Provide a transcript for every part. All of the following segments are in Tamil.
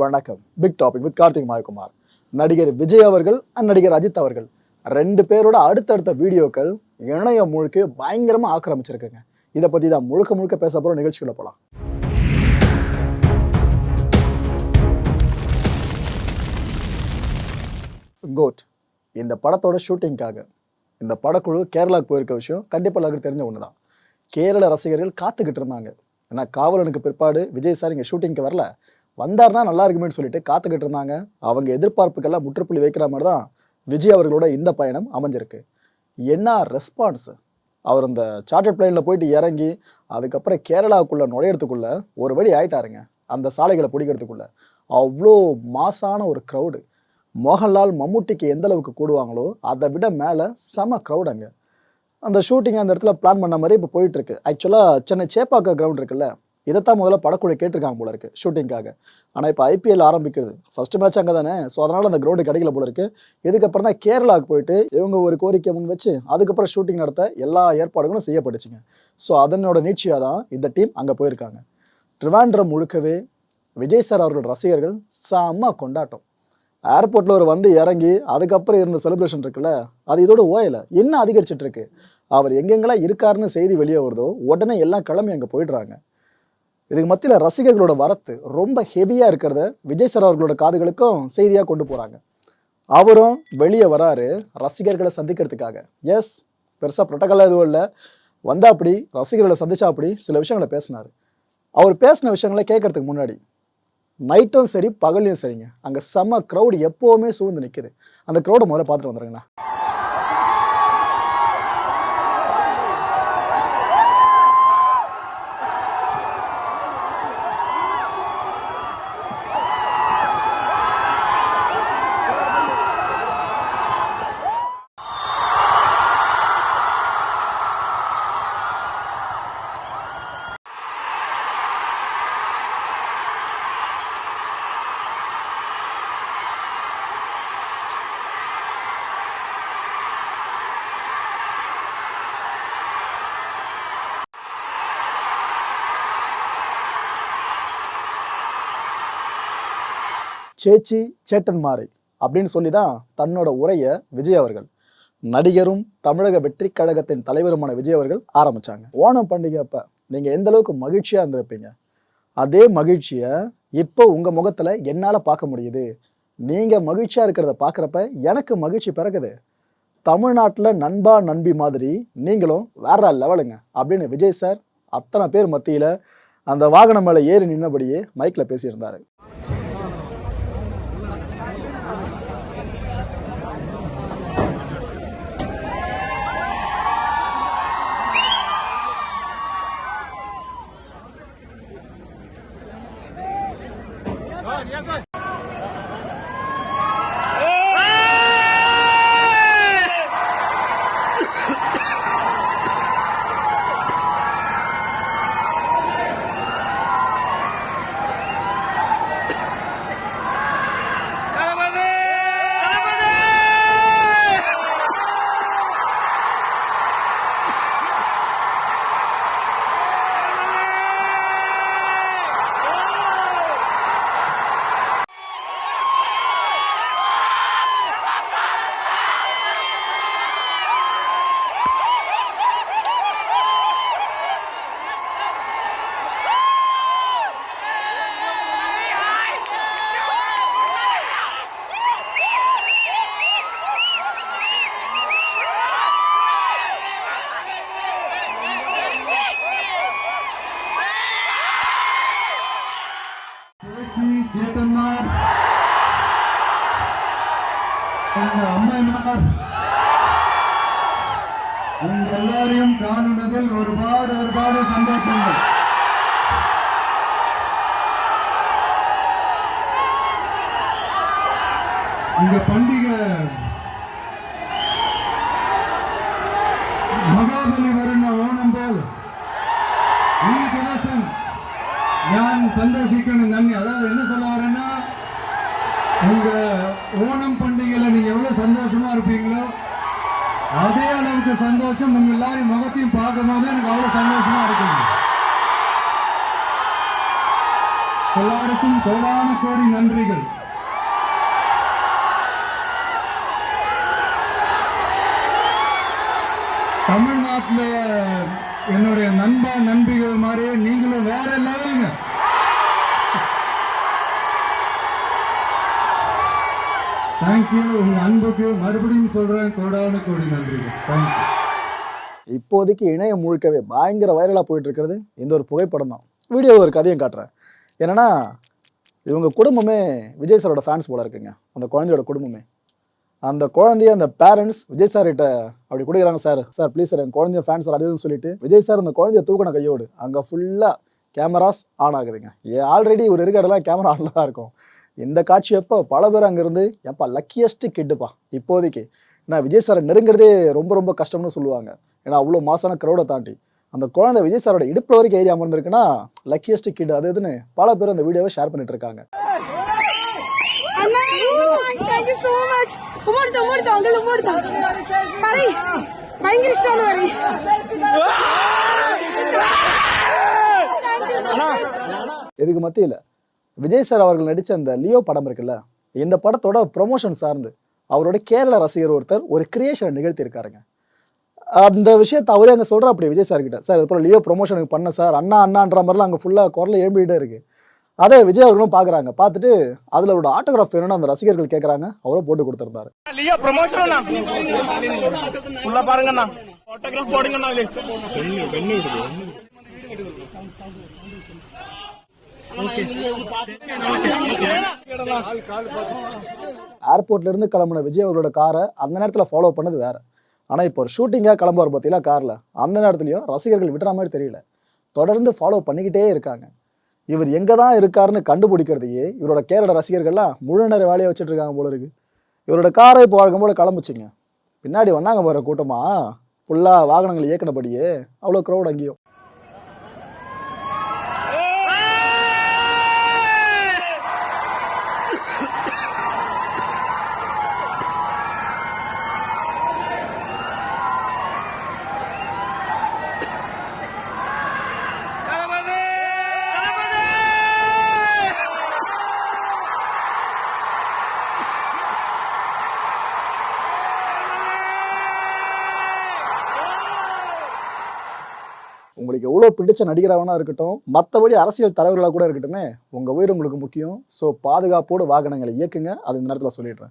வணக்கம். Big topic with Karthik Mayakumar. நடிகர் விஜய் அவர்கள் அண்ட் நடிகர் அஜித் அவர்கள் ரெண்டு பேரோட அடுத்தடுத்த வீடியோக்கள் இணையம் முழுக்க பயங்கரமாக ஆக்கிரமிச்சிருக்குங்க. இதை பற்றி தான் முழுக்க முழுக்க பேச போகிற நிகழ்ச்சிகளை போகலாம் கோட் இந்த படத்தோட ஷூட்டிங்காக இந்த படக்குழு கேரளாவுக்கு போயிருக்க விஷயம் கண்டிப்பாக எல்லாருக்கும் தெரிஞ்ச ஒன்று தான் கேரள ரசிகர்கள் காத்துக்கிட்டு இருந்தாங்க. ஏன்னா காவலனுக்கு பிற்பாடு விஜய் சார் இங்கே ஷூட்டிங்க்கு வரல. வந்தார்னா நல்லா இருக்குமேன்னு சொல்லிட்டு காத்துக்கிட்டு இருந்தாங்க. அவங்க எதிர்பார்ப்புக்கெல்லாம் முற்றுப்புள்ளி வைக்கிற மாதிரி தான் விஜய் அவர்களோட இந்த பயணம் அமைஞ்சிருக்கு. என்ன ரெஸ்பான்ஸ் அவர் அந்த சார்ட்டர் பிளேனில் போயிட்டு இறங்கி அதுக்கப்புறம் கேரளாவுக்குள்ளே நுழையிறதுக்குள்ள ஒரு வழி ஆயிட்டாருங்க. அந்த சாலைகளை பிடிக்கிறதுக்குள்ள. அவ்வளோ மாசான ஒரு க்ரௌடு மோகன்லால் மம்முட்டிக்கு எந்த அளவுக்கு கூடுவாங்களோ அதை விட மேலே செம க்ரௌட் அங்கே. அந்த ஷூட்டிங் அந்த இடத்துல பிளான் பண்ண மாதிரி இப்போ போயிட்டுருக்கு ஆக்சுவலாக சென்னை சேப்பாக்க கிரவுண்ட் இருக்குல்ல இதைத்தான் முதல்ல படக்குழு கேட்டிருக்காங்க போல இருக்கு ஷூட்டிங்காக ஆனால் இப்போ ஐபிஎல் ஆரம்பிக்கிறது. ஃபர்ஸ்ட் மேட்ச் அங்கே தானே. ஸோ அதனால் அந்த கிரவுண்டு கிடைக்கல போல இருக்கு. இதுக்கப்புறம் தான் கேரளாவுக்கு போயிட்டு இவங்க ஒரு கோரிக்கை முன் வச்சு அதுக்கப்புறம் ஷூட்டிங் நடத்த எல்லா ஏற்பாடுகளும் செய்யப்பட்டுச்சுங்க. ஸோ அதனோட நீட்சியாக தான் இந்த டீம் அங்கே போயிருக்காங்க. ட்ரிவாண்ட்ரம் முழுக்கவே விஜய் சார் அவர்கள் ரசிகர்கள் செம்ம கொண்டாட்டம். ஏர்போர்ட்டில் ஒரு வந்து இறங்கி அதுக்கப்புறம் இருந்த செலிப்ரேஷன் இருக்குல்ல அது இதோட ஓயலை. என்ன அதிகரிச்சிட்ருக்கு அவர் எங்கெங்கெல்லாம் இருக்காருன்னு செய்தி வெளியே வருதோ உடனே எல்லாம் கிளம்பி அங்கே போயிடுறாங்க. இதுக்கு மத்தியில் ரசிகர்களோட வரத்து ரொம்ப ஹெவியாக இருக்கிறத விஜய் சார் அவர்களோட காதுகளுக்கும் செய்தியாக கொண்டு போகிறாங்க அவரும் வெளியே வராரு ரசிகர்களை சந்திக்கிறதுக்காக. எஸ் பெருசாக ப்ரொட்டக்கலாக எதுவும் இல்லை. வந்தா அப்படி ரசிகர்களை சந்திச்சா அப்படி சில விஷயங்களை பேசினார். அவர் பேசின விஷயங்களை கேட்கறதுக்கு முன்னாடி நைட்டும் சரி பகலையும் சரிங்க. அங்கே செம்ம க்ரௌடு எப்போவுமே சூழ்ந்து நிற்குது அந்த க்ரௌடை முதல்ல பார்த்துட்டு வந்துருங்கண்ணா. சேச்சி சேட்டன்மாறை அப்படின்னு சொல்லி தான் தன்னோட உரையை விஜய் அவர்கள். நடிகரும் தமிழக வெற்றி கழகத்தின் தலைவருமான விஜய் அவர்கள் ஆரம்பிச்சாங்க. ஓணம் பண்டிகை அப்போ நீங்கள் எந்த அளவுக்கு மகிழ்ச்சியாக இருந்திருப்பீங்க? அதே மகிழ்ச்சியை இப்போ உங்கள் முகத்தில் என்னால் பார்க்க முடியுது. நீங்கள் மகிழ்ச்சியாக இருக்கிறத பார்க்குறப்ப எனக்கு மகிழ்ச்சி பிறகுது தமிழ்நாட்டில் நண்பா நண்பி மாதிரி நீங்களும் வேற லெவலுங்க அப்படின்னு விஜய் சார் அத்தனை பேர் மத்தியில் அந்த வாகனம் மேலே ஏறி நின்னபடியே மைக்கில் பேசியிருந்தாரு. அம்மா என்ன உங்க எல்லாரையும் காணுவதில் ஒருபாடு ஒருபாடு சந்தோஷங்கள். இந்த பண்டிகை மகாபலி வருண ஓணம் போல். ஞான் சந்தோஷிக்கணும் நன்றி. அதே சந்தோஷம் உங்க எல்லாரையும் முகத்தையும் பார்க்கும் போது எனக்கு அவ்வளவு சந்தோஷமா இருக்கும் எல்லாருக்கும் கோடான கோடி நன்றிகள். தமிழ்நாட்டுல என்னுடைய நண்பா நண்பிகள் மாதிரியே நீங்களும் வேற லெவலுங்க. தேங்க்யூ உங்க அன்புக்கு மறுபடியும் சொல்கிறேன் கோடான கோடி நன்றிகள் தேங்க்யூ இப்போதைக்கு இணையம் முழுக்கவே பயங்கர வைரலாக போயிட்டு இருக்கிறது இந்த ஒரு புகைப்படம் தான். வீடியோ ஒரு கதையும் காட்டுறேன். என்னன்னா இவங்க குடும்பமே விஜய் சாரோட ஃபேன்ஸ் போல இருக்குங்க. அந்த குழந்தையோட குடும்பமே. அந்த குழந்தைய அந்த பேரண்ட்ஸ் விஜய் சார்கிட்ட அப்படி கொடுக்குறாங்க சார் சார் ப்ளீஸ் சார் என் குழந்தைய ஃபேன்ஸ் சார் அதுன்னு சொல்லிட்டு விஜய் சார் அந்த குழந்தைய தூக்கின கையோடு அங்கே ஃபுல்லாக கேமராஸ் ஆன் ஆகுதுங்க. ஆல்ரெடி ஒரு இருக்க இடம்லாம் கேமரா ஆனில் தான் இருக்கும். இந்த காட்சி எப்போ? பல பேர் அங்கேருந்து எப்பா லக்கியஸ்ட் கிட்டுப்பா இப்போதைக்கு. நான் விஜய் சாரை நெருங்குறதே ரொம்ப ரொம்ப கஷ்டம்னு சொல்லுவாங்க. ஏன்னா அவ்வளோ மாசான க்ரௌடை தாண்டி. அந்த குழந்தை விஜய் சாரோட இடுப்பில் வரைக்கும் ஏறி அமர்ந்திருக்குன்னா லக்கியஸ்ட் கிட் அது இதுன்னு பல பேர் அந்த வீடியோவை ஷேர் பண்ணிட்டு இருக்காங்க. எதுக்கு மத்தியில்? விஜய் சார் அவர்கள் நடித்த அந்த லியோ படம் இருக்குல்ல இந்த படத்தோட ப்ரொமோஷன் சார்ந்து அவரோட கேரள ரசிகர் ஒருத்தர் ஒரு கிரியேஷனை நிகழ்த்தியிருக்காருங்க. அந்த விஷயத்தை அவரே அங்கே சொல்கிறா அப்படி விஜய் சார் கிட்ட சார் இது போல் லியோ ப்ரொமோஷனுக்கு பண்ண சார் அண்ணா அண்ணான்ற மாதிரிலாம் அங்கே ஃபுல்லாக குரல எழும்பிக்கிட்டே இருக்கு. அதே விஜய் அவர்களும் பார்க்குறாங்க பார்த்துட்டு அதில் அவரோட ஆட்டோகிராஃப் வேணும்னு அந்த ரசிகர்கள் கேட்குறாங்க அவரும் போட்டு கொடுத்துருந்தாரு. லியோ ப்ரமோஷன் ஃபுல்லா பாருங்கண்ணா ஆட்டோகிராஃப் போடுங்கண்ணா இது ஏர்போர்ட்ல இருந்து கிளம்புன விஜய் அவர்களோட காரை அந்த நேரத்தில் ஃபாலோ பண்ணது வேற. ஆனால் இப்போ ஒரு ஷூட்டிங்காக கிளம்புவார் பார்த்தீங்களா காரில் அந்த நேரத்துலையும் ரசிகர்கள் விடுற மாதிரி தெரியல. தொடர்ந்து ஃபாலோ பண்ணிக்கிட்டே இருக்காங்க. இவர் எங்கே தான் இருக்காருன்னு கண்டுபிடிக்கிறதையே இவரோட கேரள ரசிகர்கள்லாம் முழு நேர வேலையை வச்சுட்டு இருக்காங்க போல இருக்கு. இவரோட காரை இப்போ வழக்கம் போல கிளம்புச்சிங்க. பின்னாடி வந்தாங்க போகிற கூட்டமாக ஃபுல்லாக வாகனங்கள் இயக்கினபடியே அவ்வளோ க்ரௌட் அங்கேயும் உங்களுக்கு எவ்வளோ பிடிச்ச நடிகராகனா இருக்கட்டும் மற்றபடி அரசியல் தலைவர்களாக கூட இருக்கட்டுமே உங்கள் உயிர் உங்களுக்கு முக்கியம். ஸோ பாதுகாப்போடு வாகனங்களை இயக்குங்க. அது இந்த நேரத்தில் சொல்லிடுறேன்.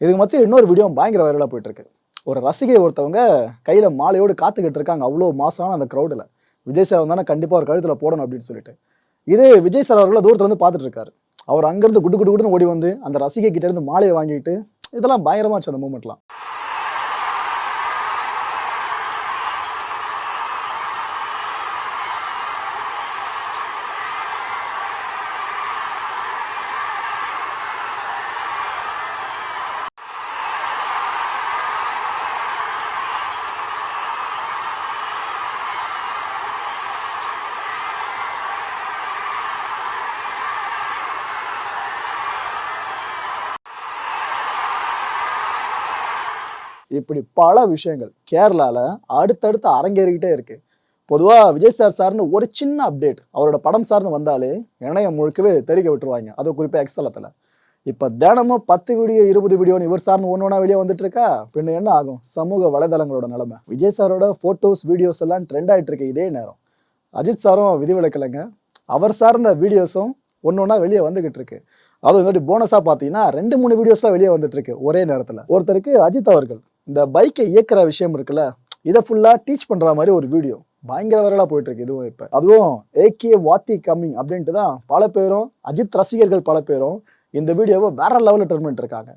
இதுக்கு மத்தியில் இன்னொரு வீடியோ பயங்கர வைரலாக போயிட்டுருக்கு. ஒரு ரசிகை ஒருத்தவங்க கையில் மாலையோடு காத்துக்கிட்டு இருக்காங்க. அவ்வளோ மாசான அந்த க்ரௌடில் விஜய் சார் வந்தானே கண்டிப்பாக ஒரு கழுத்தில் போடணும் அப்படின்னு சொல்லிட்டு. இது விஜய் சார் அவர்களை தூரத்தில் இருந்து பார்த்துட்டு இருக்காரு. அவர் அங்கேருந்து குட்டு குட்டு குட்டுன்னு ஓடி வந்து அந்த ரசிகை கிட்டேருந்து மாலையை வாங்கிட்டு இதெல்லாம் பயங்கரமாச்சு அந்த மூமெண்ட்லாம் இப்படி பல விஷயங்கள் கேரளாவில் அடுத்தடுத்து அரங்கேறிக்கிட்டே இருக்கு. பொதுவாக விஜய் சார் சார்ந்து ஒரு சின்ன அப்டேட் அவரோட படம் சார்ந்து வந்தாலே இணையம் முழுக்கவே தெரிவிக்க விட்டுருவாங்க. அது குறிப்பாக எக்ஸ்தலத்தில். இப்போ தினமும் பத்து வீடியோ இருபது வீடியோன்னு இவர் சார்ந்து ஒன்று ஒன்றா வெளியே வந்துட்டு இருக்கா பின்ன என்ன ஆகும்? சமூக வலைதளங்களோட நிலைமை. விஜய் சாரோட ஃபோட்டோஸ் வீடியோஸ் எல்லாம் ட்ரெண்ட் ஆகிட்டு இருக்கு இதே நேரம். அஜித் சாரும் விதிவிலக்கலைங்க. அவர் சார்ந்த வீடியோஸும் ஒன்று ஒன்றா வெளியே வந்துகிட்டு இருக்கு அதுவும் இந்த போனஸாக பார்த்தீங்கன்னா ரெண்டு மூணு வீடியோஸ்லாம் வெளியே வந்துட்டு இருக்கு ஒரே நேரத்தில். ஒருத்தருக்கு அஜித் அவர்கள். இந்த பைக்கை இயக்குற விஷயம் இருக்குல்ல இதை ஃபுல்லாக டீச் பண்ணுற மாதிரி ஒரு வீடியோ பயங்கர வரலாக போயிட்டு இருக்கு இதுவும் இப்போ. அதுவும் ஏகே வாத்தி கம்மிங் அப்படின்ட்டு தான் பல பேரும் அஜித் ரசிகர்கள் பல பேரும் இந்த வீடியோவை வேற லெவலில் டர்ன் பண்ணிட்டு இருக்காங்க.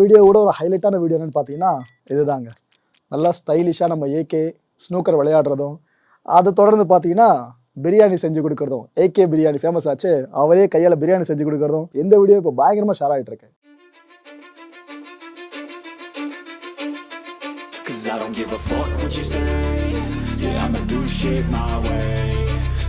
வீடியோ கூட ஒரு ஹைலைட்டான வீடியோ என்னென்னு பார்த்தீங்கன்னா இதுதாங்க. நல்லா ஸ்டைலிஷாக நம்ம ஏகே ஸ்னூக்கர் விளையாடுறதும் அதை தொடர்ந்து பார்த்தீங்கன்னா பிரியாணி செஞ்சு கொடுக்குறதும். ஏகே பிரியாணி ஃபேமஸ் ஆச்சு. அவரே கையால் பிரியாணி செஞ்சு கொடுக்குறதும் இந்த வீடியோ இப்போ பயங்கரமாக ஷேர் ஆகிட்டு இருக்கு. I don't give a fuck what you say. Yeah, I'ma do shit my way.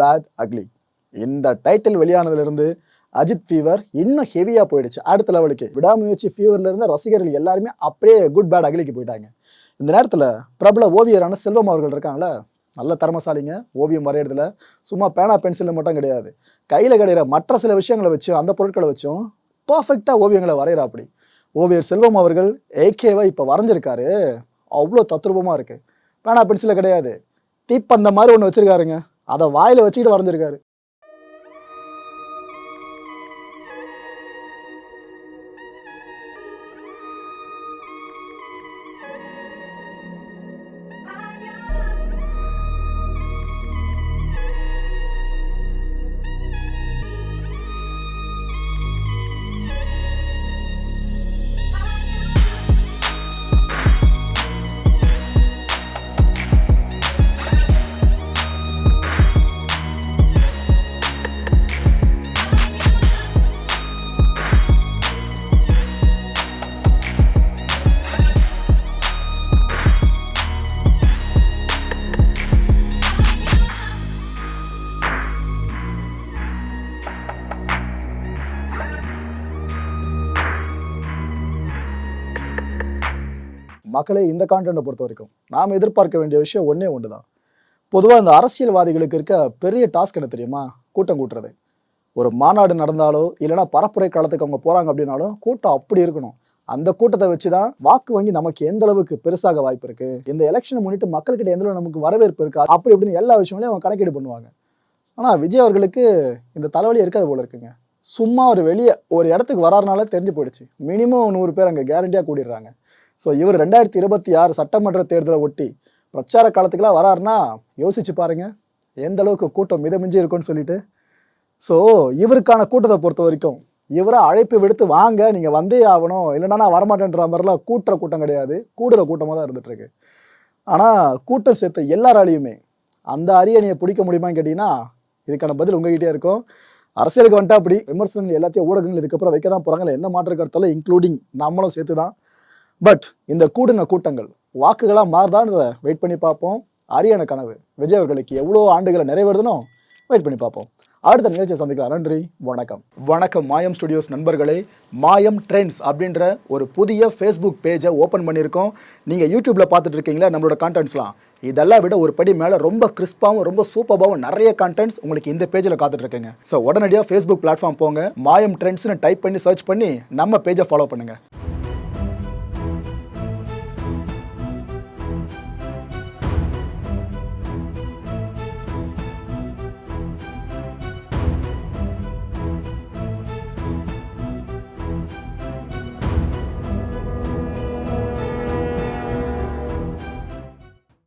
bad ugly இந்த டைட்டில் வெளியானதுலேருந்து அஜித் ஃபீவர் இன்னும் ஹெவியாக போயிடுச்சு. அடுத்த லெவலுக்கு விடாமுயற்சி ஃபீவரில் ரசிகர்கள் எல்லாருமே அப்படியே குட் பேட் அகலிக்கு போயிட்டாங்க. இந்த நேரத்தில் பிரபல ஓவியரான செல்வம் அவர்கள் இருக்காங்களே நல்ல திறமசாலிங்க ஓவியம் வரைகிறதுல சும்மா பேனா பென்சிலில் மட்டும் கிடையாது. கையில் கிடைக்கிற மற்ற சில விஷயங்களை வச்சும் அந்த பொருட்களை வச்சும் பர்ஃபெக்டாக ஓவியங்களை வரைகிறா அப்படி ஓவியர் செல்வம் அவர்கள் ஏகேவை இப்போ வரைஞ்சிருக்காரு. அவ்வளோ தத்ரூபமாக இருக்குது பேனா பென்சிலில் கிடையாது. தீப்பந்த மாதிரி ஒன்று வச்சுருக்காருங்க. அதை வாயில் வச்சுக்கிட்டு வரைஞ்சிருக்காரு. மக்களே இந்த கான்டென்ட்டை பொறுத்த வரைக்கும் நாம் எதிர்பார்க்க வேண்டிய விஷயம் ஒன்றே ஒன்று தான் பொதுவாக இந்த அரசியல்வாதிகளுக்கு இருக்க பெரிய டாஸ்க் என்ன தெரியுமா? கூட்டம் கூட்டுறது. ஒரு மாநாடு நடந்தாலோ இல்லைனா பரப்புரை காலத்துக்கு அவங்க போகிறாங்க அப்படின்னாலும் கூட்டம் அப்படி இருக்கணும். அந்த கூட்டத்தை வச்சு தான் வாக்கு வங்கி நமக்கு எந்த அளவுக்கு பெருசாக வாய்ப்பு இருக்கு? இந்த எலெக்ஷனை முன்னிட்டு மக்கள்கிட்ட எந்த அளவு நமக்கு வரவேற்பு இருக்கா? அப்படி இப்படின்னு எல்லா விஷயங்களையும் அவங்க கணக்கீடு பண்ணுவாங்க. ஆனால் விஜய் அவர்களுக்கு இந்த தலைவலி இருக்காது போல இருக்குங்க. சும்மா ஒரு வெளியே ஒரு இடத்துக்கு வராருனால தெரிஞ்சு போயிடுச்சு. மினிமம் நூறு பேர் அங்கே கேரண்டியாக கூடிடுறாங்க. ஸோ இவர் ரெண்டாயிரத்தி இருபத்தி ஆறு சட்டமன்ற தேர்தலை ஒட்டி பிரச்சார காலத்துக்கெலாம் வராருன்னா யோசிச்சு பாருங்க. எந்த அளவுக்கு கூட்டம் மிதமிஞ்சி இருக்கும்னு சொல்லிட்டு. ஸோ இவருக்கான கூட்டத்தை பொறுத்த வரைக்கும் இவரை அழைப்பு விடுத்து வாங்க நீங்கள் வந்தே ஆகணும் இல்லைன்னா நான் வரமாட்டேன்ற மாதிரிலாம் கூட்டுற கூட்டம் கிடையாது. கூடுற கூட்டமாக தான் இருந்துகிட்ருக்கு ஆனால் கூட்டம் சேர்த்த எல்லாராலையுமே அந்த அரியணையை பிடிக்க முடியுமான்னு கேட்டிங்கன்னா இதுக்கான பதில் உங்ககிட்டே இருக்கும். அரசியலுக்கு வந்துட்டா அப்படி விமர்சனங்கள் எல்லாத்தையும் ஊடகங்கள் இதுக்கப்புறம் வைக்க தான் போகிறாங்களே எந்த மாற்று கருத்தாலும் இன்க்ளூடிங் நம்மளும் சேர்த்து தான் பட் இந்த கூடின கூட்டங்கள் வாக்குகளாக மாறுதான்றதை வெயிட் பண்ணி பார்ப்போம். அரியணை கனவு விஜய் அவர்களுக்கு எவ்வளோ ஆண்டுகளை நிறைவேறுதுனோ வெயிட் பண்ணி பார்ப்போம். அடுத்த நிகழ்ச்சியை சந்திக்கலாம். நன்றி வணக்கம். வணக்கம் மாயம் ஸ்டுடியோஸ் நண்பர்களே மாயம் ட்ரெண்ட்ஸ் அப்படின்ற ஒரு புதிய ஃபேஸ்புக் பேஜை ஓப்பன் பண்ணியிருக்கோம். நீங்கள் யூடியூப்பில் பார்த்துட்டு இருக்கீங்களா நம்மளோட கான்டென்ட்ஸ்லாம் இதெல்லாம் விட ஒரு படி மேலே ரொம்ப கிறிஸ்பாகவும் ரொம்ப சூப்பராகவும் நிறைய கான்டென்ட்ஸ் உங்களுக்கு இந்த பேஜில் காத்துட்ருக்குங்க. ஸோ உடனடியாக ஃபேஸ்புக் பிளாட்ஃபார்ம் போங்க மாயம் ட்ரெண்ட்ஸ்னு டைப் பண்ணி சர்ச் பண்ணி நம்ம பேஜை ஃபாலோ பண்ணுங்கள்